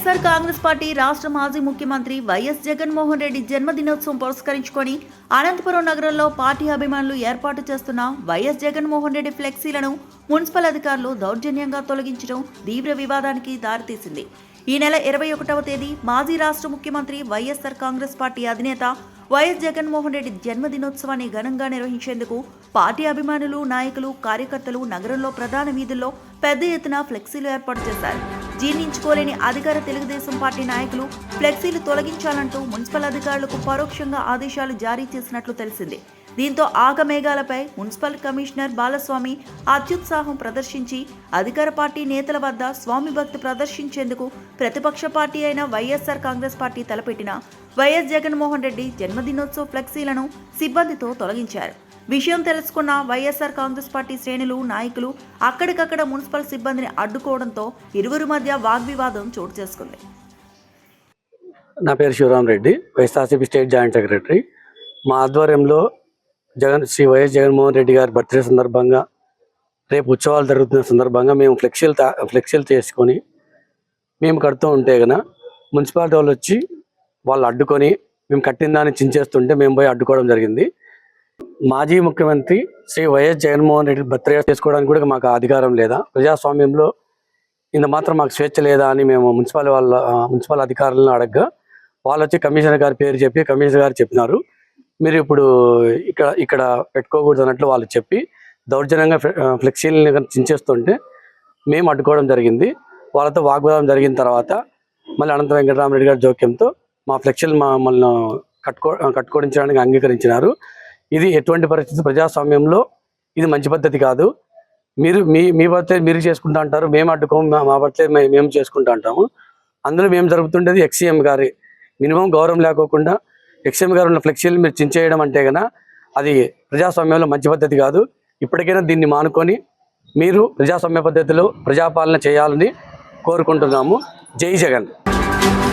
YSR Congress party రాష్ట్ర మాజీ ముఖ్యమంత్రి వైఎస్ జగన్మోహన్ రెడ్డి జన్మదినోత్సవం పురస్కరించుకొని అనంతపురం నగరంలో పార్టీ అభిమానులు ఏర్పాటు చేస్తున్న వైఎస్ జగన్మోహన్ రెడ్డి ఫ్లెక్సీలను మున్సిపల్ అధికారులు దౌర్జన్యంగా తొలగించడం తీవ్ర వివాదానికి దారితీసింది. ఈ నెల ఇరవై ఒకటవ తేదీ మాజీ రాష్ట్ర ముఖ్యమంత్రి వైఎస్ఆర్ కాంగ్రెస్ పార్టీ అధినేత వైఎస్ జగన్మోహన్ రెడ్డి జన్మదినోత్సవాన్ని ఘనంగా నిర్వహించేందుకు పార్టీ అభిమానులు నాయకులు కార్యకర్తలు నగరంలో ప్రధాన వీధుల్లో పెద్ద ఎత్తున ఫ్లెక్సీలు ఏర్పాటు చేశారు. జీర్ణించుకోలేని అధికార తెలుగుదేశం పార్టీ నాయకులు ఫ్లెక్సీలు తొలగించాలంటూ మున్సిపల్ అధికారులకు పరోక్షంగా ఆదేశాలు జారీ చేసినట్లు తెలిసింది. దీంతో ఆగమేఘాలపై మున్సిపల్ కమిషనర్ బాలస్వామి అత్యుత్సాహం ప్రదర్శించి అధికార పార్టీ నేతల వద్ద స్వామి భక్తి ప్రదర్శించేందుకు ప్రతిపక్ష పార్టీ అయిన వైఎస్ఆర్ కాంగ్రెస్ పార్టీ తలపెట్టిన వైఎస్ జగన్మోహన్ రెడ్డి జన్మదినోత్సవ ఫ్లెక్సీలను సిబ్బందితో తొలగించారు. విషయం తెలుసుకున్న వైఎస్ఆర్ కాంగ్రెస్ పార్టీ శ్రేణులు నాయకులు అక్కడికక్కడ మున్సిపల్ సిబ్బందిని అడ్డుకోవడంతో ఇరువురి మధ్య వాగ్వివాదం చోటు చేసుకుంది. నా పేరు Sivaram Reddy YSRCP state joint secretary. మా ఆధ్వర్యంలో జగన్ శ్రీ వైఎస్ జగన్మోహన్ రెడ్డి గారి బర్త్డే సందర్భంగా రేపు ఉత్సవాలు జరుగుతున్న సందర్భంగా మేము ఫ్లెక్సీలు ఫ్లెక్సీలు చేసుకొని మేము కడుతూ ఉంటే గన మున్సిపాలిటీ వాళ్ళు వచ్చి వాళ్ళు అడ్డుకొని మేము కట్టిన దాన్ని చించేస్తుంటే మేము పోయి అడ్డుకోవడం జరిగింది. మాజీ ముఖ్యమంత్రి శ్రీ వైఎస్ జగన్మోహన్ రెడ్డి బర్త్డే చేసుకోవడానికి కూడా మాకు అధికారం లేదా? ప్రజాస్వామ్యంలో ఇంత మాత్రం మాకు స్వేచ్ఛ లేదా అని మేము మున్సిపల్ వాళ్ళ మున్సిపల్ అధికారులను అడగ్గా వాళ్ళు వచ్చి కమిషనర్ గారి పేరు చెప్పి కమిషనర్ గారు చెప్పినారు. మీరు ఇప్పుడు ఇక్కడ ఇక్కడ పెట్టుకోకూడదు అన్నట్లు వాళ్ళు చెప్పి దౌర్జన్యంగా ఫ్లె- ఫ్లెక్సీలని చించేస్తుంటే మేము అడ్డుకోవడం జరిగింది. వాళ్ళతో వాగ్వాదం జరిగిన తర్వాత మళ్ళీ అనంత వెంకటరామరెడ్డి గారి జోక్యంతో మా ఫ్లెక్సీలు మమ్మల్ని కట్టుకో కట్టుకోడించడానికి అంగీకరించినారు. ఇది ఎటువంటి పరిస్థితి ప్రజాస్వామ్యంలో ఇది మంచి పద్ధతి కాదు. మీరు మీ మీ బర్త్డే మీరు చేసుకుంటా అంటారు మేము అడ్డుకోము మా- మా మేము చేసుకుంటా అంటాము. అందులో మేము జరుపుతుండేది ఎక్సీఎం గారి. మినిమం గౌరవం లేకోకుండా ఎక్సీఎం గారు ఉన్న ఫ్లెక్సీలు మీరు చించేయడం అంటే కనుక అది ప్రజాస్వామ్యంలో మంచి పద్ధతి కాదు. ఇప్పటికైనా దీన్ని మానుకొని మీరు ప్రజాస్వామ్య పద్ధతిలో ప్రజాపాలన చేయాలని కోరుకుంటున్నాము. జై జగన్.